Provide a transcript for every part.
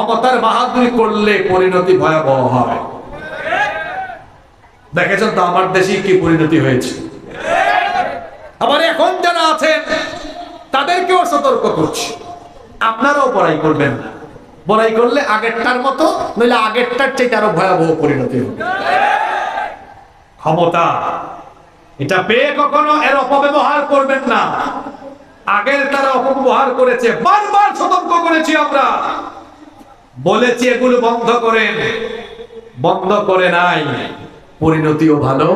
ক্ষমতার বাহাদুরি করলে পরিণতি ভয়াবহ হয় দেখেছেন তো আমার দেশে কি পরিণতি হয়েছে? আবার এখন যারা আছেন, তাদেরকেও সতর্ক করছি। আপনারাও বড়াই করবেন না। বড়াই করলে আগেরটার মতো, নইলে আগেরটার চেয়ে আরও ভয়াবহ পরিণতি হবে। ক্ষমতা, এটা পেয়ে কখনো এর অপব্যবহার করবেন না। আগের তারা অপব্যবহার করেছে, বারবার সতর্ক করেছি আমরা। বলেছি এগুলো বন্ধ করেন। বন্ধ করে নাই। পরিণতিও ভালো।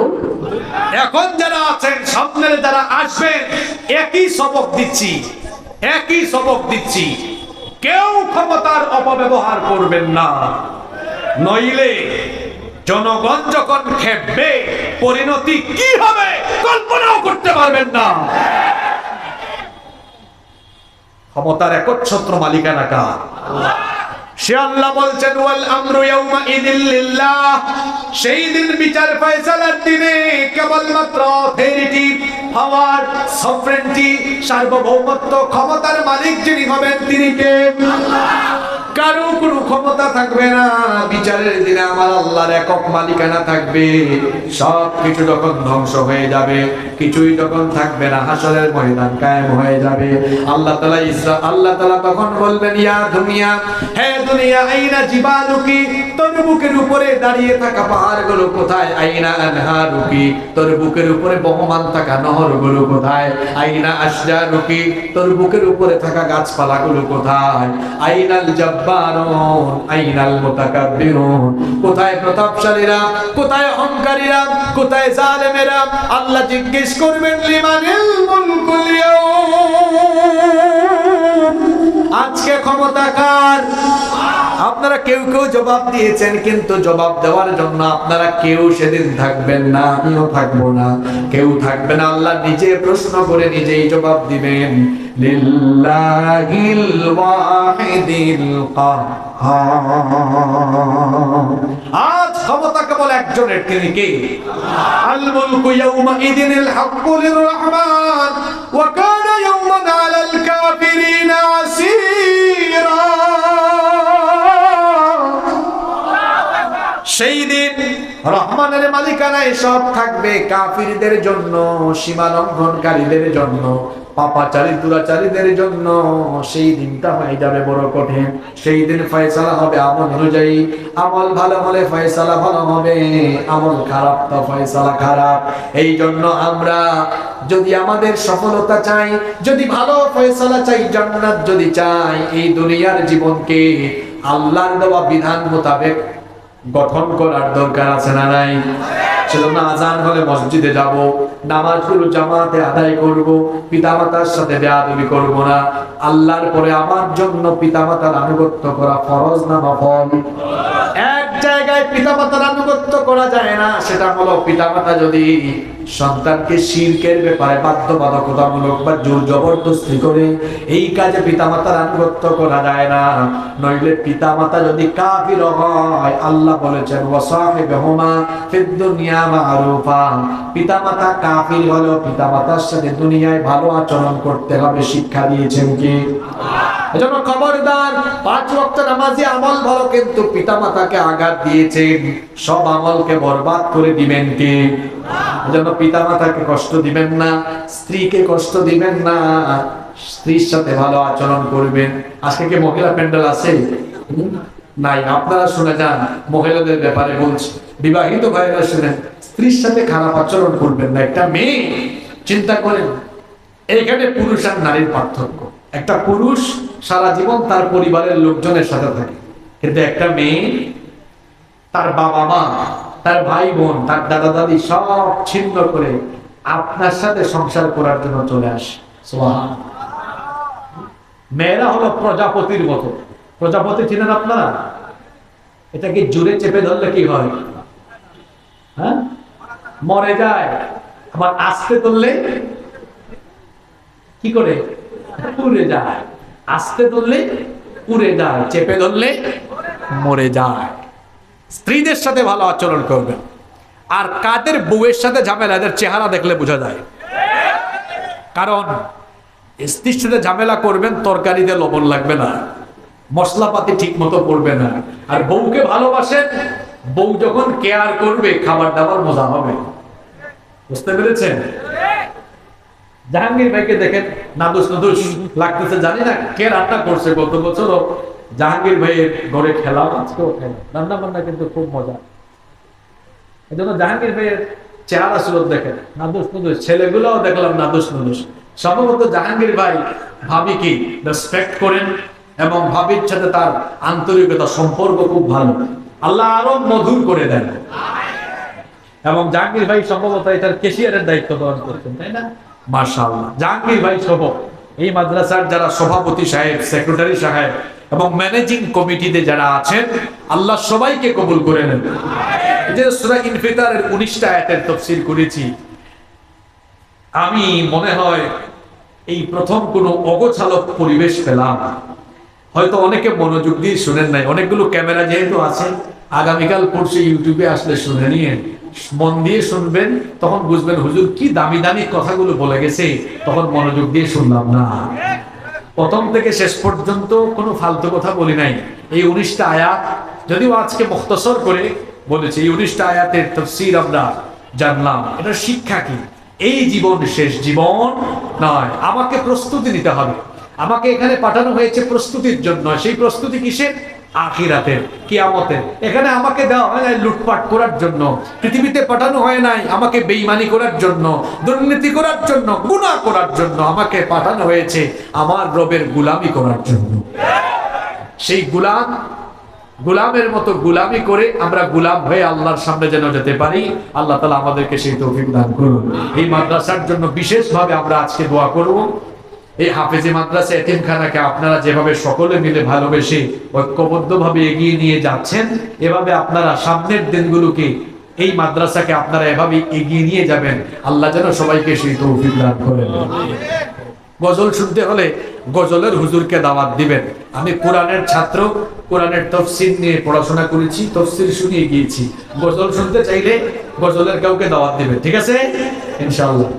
এখন যারা আছেন সামনের যারা আসবেন, একই সবক দিচ্ছি। একই সবক দিচ্ছি। কেউ ক্ষমতার অপব্যবহার করবেন না। নইলে জনগণ যখন খেপবে, পরিণতি কি হবে কল্পনাও করতে পারবেন না। ক্ষমতার একচ্ছত্র মালিকানা কার? সে আল্লাহ বলছেন ওয়াল আমরু ইয়াউমা ইদিল লিল্লাহ। সেই দিন বিচার ফয়সালার দিনে কেবলমাত্র অথরিটি পাওয়ার সফরেন্টি সার্বভৌমত্ব ক্ষমতার মালিক যিনি হবেন তিনি কে? কারও কোনো ক্ষমতা থাকবে না। বিচারের দিনে আমার আল্লাহর একক মালিকানা থাকবে। সব কিছু যখন ধ্বংস হয়ে যাবে কিছুই যখন থাকবে না, হাসরের ময়দান কায়েম হয়ে যাবে। আল্লাহ তাআলা ইসরা, আল্লাহ তাআলা তখন বলবেন, ইয়া দুনিয়া, হে দুনিয়া, আইনা জিবালুকি? তোর বুকের উপরে দাঁড়িয়ে থাকা পাহাড়গুলো কোথায়? আইনা আনহারুকি? তোর বুকের উপরে বহমান থাকা নহরগুলো কোথায়? আইনা আশজারুকি? তোর বুকের উপরে থাকা গাছপালাগুলো কোথায়? আইনাল জব্বারুন, আইনাল মুতাকাব্বিরুন। কোথায় প্রতাপশালীরা? কোথায় অহংকারীরা? কোথায় জালেমেরা? আল্লাহ জিজ্ঞেস করবেন লিমানিল আজকে ক্ষমতা কার? আপনারা কেউ কেউ জবাব দিয়েছেন, কিন্তু জবাব দেওয়ার জন্য আপনারা কেউ সেদিন থাকবেন না, আমিও থাকব না, কেউ থাকবে না। আল্লাহ নিজে প্রশ্ন করে নিজেই জবাব দিবেন। লিল্লাহিল ওয়াহিদিল কাহ্হার আজ ক্ষমতা কেবল একজনের তিনি কে আল মুলকু ইয়াউমা ইদিনিল হাক্কু লির রহমান ওয়া কানা ইয়াউমান আলাল কাফিরিনা আসীরা সেই দিন রহমানের মালিকানায় সব থাকবে কাফিরদের জন্য, সীমা লঙ্ঘনকারীদের জন্য, পাপাচারী, দুরাচারীদের জন্য। সেই দিনটা হয়ে যাবে বড় কঠিন। সেই দিন ফয়সালা হবে আমল অনুযায়ী। আমল ভালো হলে ফয়সালা ভালো হবে, আমল খারাপ তো ফয়সালা খারাপ। এই জন্য আমরা যদি আমাদের সফলতা চাই, যদি ভালো ফয়সালা চাই, জান্নাত যদি চাই, এই দুনিয়ার জীবনকে আল্লাহর দেওয়া বিধান মোতাবেক গঠন করার দরকার আছে না নাই? সেজন্য আজান হলে মসজিদে যাব, নামাজগুলো জামাতে আদায় করব, পিতামাতার সাথে বেয়াদবি করব না। আল্লাহর পরে আমার জন্য পিতামাতার আনুগত্য করা ফরজ না নফল? জায়গায় পিতামাতার আনুগত্য করা যায় না, সেটা হলো পিতামাতা যদি সন্তানকে শিরকের ব্যাপারে বাধ্যবাধকতামূলক বা জোর জবরদস্তি করে, এই কাজে পিতামাতার আনুগত্য করা যায় না। নইলে পিতামাতা যদি কাফির হয়, আল্লাহ বলেছেন ওয়াসাহিবহুমা ফিদ দুনিয়া মারুফা। পিতামাতা কাফির হলেও পিতামাতার সাথে দুনিয়ায় ভালো আচরণ করতে হবে, শিক্ষা দিয়েছেন কি? এজন্য খবরদার, পাঁচ ওয়াক্ত নামাজি আমল ভালো, কিন্তু পিতামাতাকে আঘাত দিয়েছেন। সব আমলকে বরবাদ করে দিবেন কে? এজন্য পিতামাতাকে কষ্ট দিবেন না, স্ত্রীকে কষ্ট দিবেন না, স্ত্রীর সাথে ভালো আচরণ করবেন। আজকে কি মহিলা প্যান্ডেল আছে? নাই, আপনারা শুনে যান, মহিলাদের ব্যাপারে বলছি। বিবাহিত ভাইরা শুনেন, স্ত্রীর সাথে খারাপ আচরণ করবেন না, একটা মেয়ে, চিন্তা করেন, এখানে পুরুষ আর নারীর পার্থক্য। একটা পুরুষ সারা জীবন তার পরিবারের লোকজনের সাথে থাকে। কিন্তু একটা মেয়ে, তার বাবা মা, তার ভাই বোন, তার দাদা দাদি সব ছিন্ন করে আপনার সাথে সংসার করার জন্য চলে আসে। মেয়েরা হলো প্রজাপতির মতো। প্রজাপতি চিনেন আপনারা? এটাকে জুড়ে চেপে ধরলে কি হয়? হ্যাঁ? মরে যায়। আবার আসতে ধরলে কি করে? উড়ে যায়। আস্তে ধরলে উড়ে যায়, চেপে ধরলে মরে যায়। স্ত্রীদের সাথে ভালো আচরণ আর কাদের বউয়ের সাথে ঝামেলা, এদের চেহারা দেখলে বোঝা যায়। কারণ স্ত্রীর সাথে ঝামেলা করবেন, তরকারিতে লবণ লাগবে না। মশলাপাতি ঠিক মতো করবে না। আর বউকে ভালোবাসেন, বউ যখন কেয়ার করবে, খাবার দাবার মজা হবে। বুঝতে পেরেছেন? জাহাঙ্গীর ভাইকে দেখেন নাদুস নাদুস লাগতেছে জানি না কে রান্না করছে গত বছরও জাহাঙ্গীর ভাইয়ের ঘরে খেলাম আজকেও খেলাম রান্না বান্না কিন্তু খুব মজা। এই জন্য জাহাঙ্গীর ভাইয়ের চেহারা সুরত দেখেন নাদুস নাদুস ছেলেগুলোও দেখলাম নাদুস নাদুস। সম্ভবত জাহাঙ্গীর ভাই ভাবিকে রেসপেক্ট করেন এবং ভাবির সাথে তার আন্তরিকতা সম্পর্ক খুব ভালো। আল্লাহ আরও মধুর করে দেন। এবং জাহাঙ্গীর ভাই সম্ভবত এটার কেশিয়ারের দায়িত্ব পালন করছেন তাই না? জাহাঙ্গীর ভাই সহ এই মাদ্রাসার যারা সভাপতি সাহেব সেক্রেটারি সাহেব এবং ম্যানেজিং কমিটিতে যারা আছেন, আল্লাহ সবাইকে কবুল করে নেন। যে সূরা ইনফিতারের 19টা আয়াতের তাফসীর করেছি, আমি মনে হয় এই প্রথম কোনো অগোছালক পরিবেশ পেলাম। হয়তো অনেকে মনোযোগ দিয়ে শুনেন নাই, অনেকগুলো ক্যামেরা যেহেতু আছে, আগামীকাল পরশু ইউটিউবে আসলে শুনে নিয়ে মন দিয়ে শুনবেন, তখন বুঝবেন হুজুর কি দামি দামি কথাগুলো বলে গেছে, তখন মনোযোগ দিয়ে শুনলাম না। প্রথম থেকে শেষ পর্যন্ত কোনো ফালতু কথা বলি নাই। এই উনিশটা আয়াত, যদিও আজকে মুখতসর করে বলেছে, এই উনিশটা আয়াতের তফসির আমরা জানলাম। এটা শিক্ষা কি? এই জীবন শেষ জীবন নয়, আমাকে প্রস্তুতি নিতে হবে। আমাকে এখানে পাঠানো হয়েছে প্রস্তুতির জন্য। সেই প্রস্তুতি কিসের? আখিরাতের, কিয়ামতের। এখানে আমাকে দেওয়া হয় নাই লুটপাট করার জন্য, পৃথিবীতে পাঠানো হয় নাই আমাকে বেইমানি করার জন্য, দুর্নীতি করার জন্য, গুনাহ করার জন্য আমাকে পাঠানো হয়েছে আমার রবের গুলামি করার জন্য। সেই গুলাম, গুলামের মতো গুলামি করে আমরা গুলাম হয়ে আল্লাহর সামনে যেন যেতে পারি, আল্লাহ তালা আমাদেরকে সেই তৌফিক দান করুন। এই মাদ্রাসার জন্য বিশেষভাবে আমরা আজকে দোয়া করব। এই হাফেজি মাদ্রাসা এতিমখানাকে আপনারা যেভাবে সকলে মিলে ভালোবেসে ঐক্যবদ্ধভাবে এগিয়ে নিয়ে যাচ্ছেন, এভাবে আপনারা সামনের দিনগুলোকে এই মাদ্রাসাকে আপনারা এভাবে এগিয়ে নিয়ে যাবেন। আল্লাহ যেন সবাইকে সেই তৌফিক দান করেন। গজল শুনতে হলে গজলের হুজুরকে দাওয়াত দিবেন। আমি কোরআনের ছাত্র, কোরআনের তফসির নিয়ে পড়াশোনা করেছি তফসির শুনিয়ে গিয়েছি। গজল শুনতে চাইলে গজলের কাউকে দাওয়াত দিবেন, ঠিক আছে? ইনশাআল্লাহ।